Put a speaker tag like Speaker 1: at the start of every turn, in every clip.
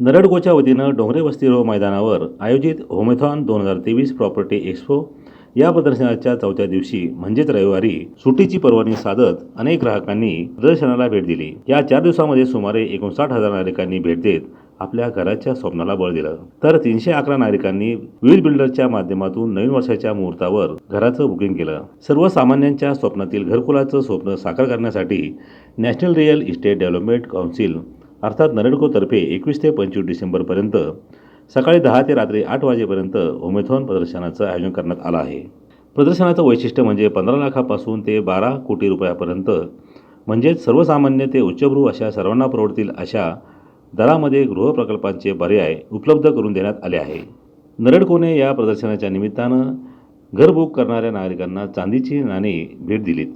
Speaker 1: नरडकोच्या वतीनं डोंगरे वस्तीरो मैदानावर आयोजित होमेथॉन दोन हजार तेवीस प्रॉपर्टी एक्स्पो या प्रदर्शनाच्या चौथ्या दिवशी म्हणजेच रविवारी सुट्टीची परवानगी साधत अनेक ग्राहकांनी प्रदर्शनाला भेट दिली. या चार दिवसामध्ये सुमारे एकोणसाठ हजार नागरिकांनी भेट देत आपल्या घराच्या स्वप्नाला बळ दिलं. तर तीनशे अकरा नागरिकांनी व्हील बिल्डरच्या माध्यमातून नवीन वर्षाच्या मुहूर्तावर घराचं बुकिंग केलं. सर्वसामान्यांच्या स्वप्नातील घरकुलाचं स्वप्न साकार करण्यासाठी national real estate development council अर्थात नरेडकोतर्फे एकवीस ते पंचवीस डिसेंबरपर्यंत सकाळी दहा ते रात्री आठ वाजेपर्यंत होमेथॉन प्रदर्शनाचं आयोजन करण्यात आलं आहे. प्रदर्शनाचं वैशिष्ट्य म्हणजे पंधरा लाखापासून ते बारा कोटी रुपयापर्यंत म्हणजेच सर्वसामान्य ते उच्चभ्रू अशा सर्वांना परवडतील अशा दरामध्ये गृहप्रकल्पांचे पर्याय उपलब्ध करून देण्यात आले आहे. नरडकोने या प्रदर्शनाच्या निमित्तानं घर बुक करणाऱ्या नागरिकांना चांदीची नाणी भेट दिलीत.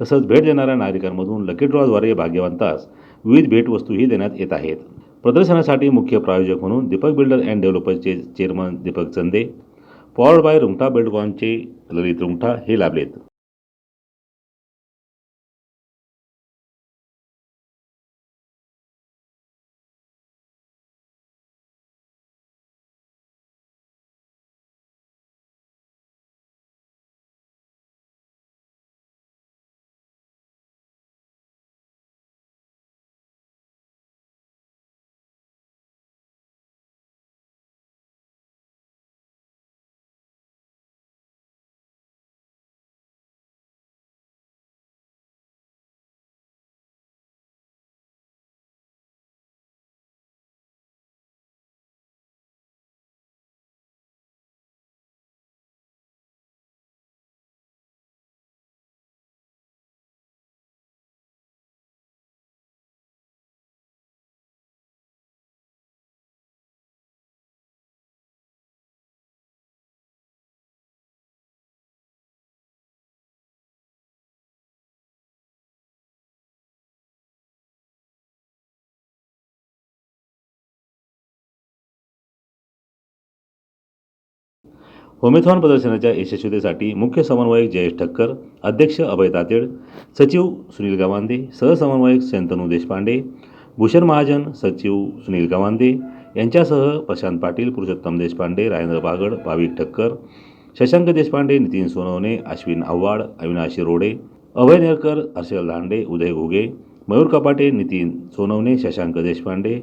Speaker 1: तसंच भेट देणाऱ्या नागरिकांमधून लकी ड्रॉद्वारे भाग्यवंतास विविध भेटवस्तूही देण्यात येत आहेत. प्रदर्शनासाठी मुख्य प्रायोजक म्हणून Deepak builder and डेव्हलपर्सचे chairman Deepak Chande powered by Rungta बिल्डकॉनचे Lalit Rungta हे लाभलेत. होमेथॉन प्रदर्शनाच्या यशस्वीतेसाठी मुख्य समन्वयक जयेश ठक्कर अध्यक्ष अभय तातेड सचिव सुनील गवांदे सहसमन्वयक शंतनू देशपांडे भूषण महाजन सचिव सुनील गवांदे यांच्यासह प्रशांत पाटील पुरुषोत्तम देशपांडे राजेंद्र बागड भाविक ठक्कर शशांक देशपांडे नितीन सोनवणे अश्विन आव्हाड अविनाश रोडे अभय नेरकर हर्षल दांडे उदय घोगे मयूर कपाटे नितीन सोनवणे शशांक देशपांडे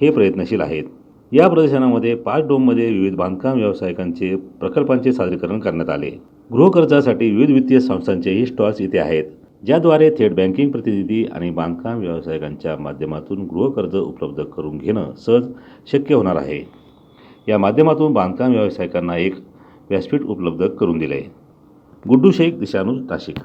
Speaker 1: हे प्रयत्नशील आहेत. या प्रदर्शनामध्ये पाच डोममध्ये विविध बांधकाम व्यावसायिकांचे प्रकल्पांचे सादरीकरण करण्यात आले. गृहकर्जासाठी विविध वित्तीय संस्थांचेही स्टॉल्स इथे आहेत. ज्याद्वारे थेट बँकिंग प्रतिनिधी आणि बांधकाम व्यावसायिकांच्या माध्यमातून गृहकर्ज उपलब्ध करून घेणं सहज शक्य होणार आहे. या माध्यमातून बांधकाम व्यावसायिकांना एक व्यासपीठ उपलब्ध करून दिले. गुड्डू शेख दिशानूज नाशिक.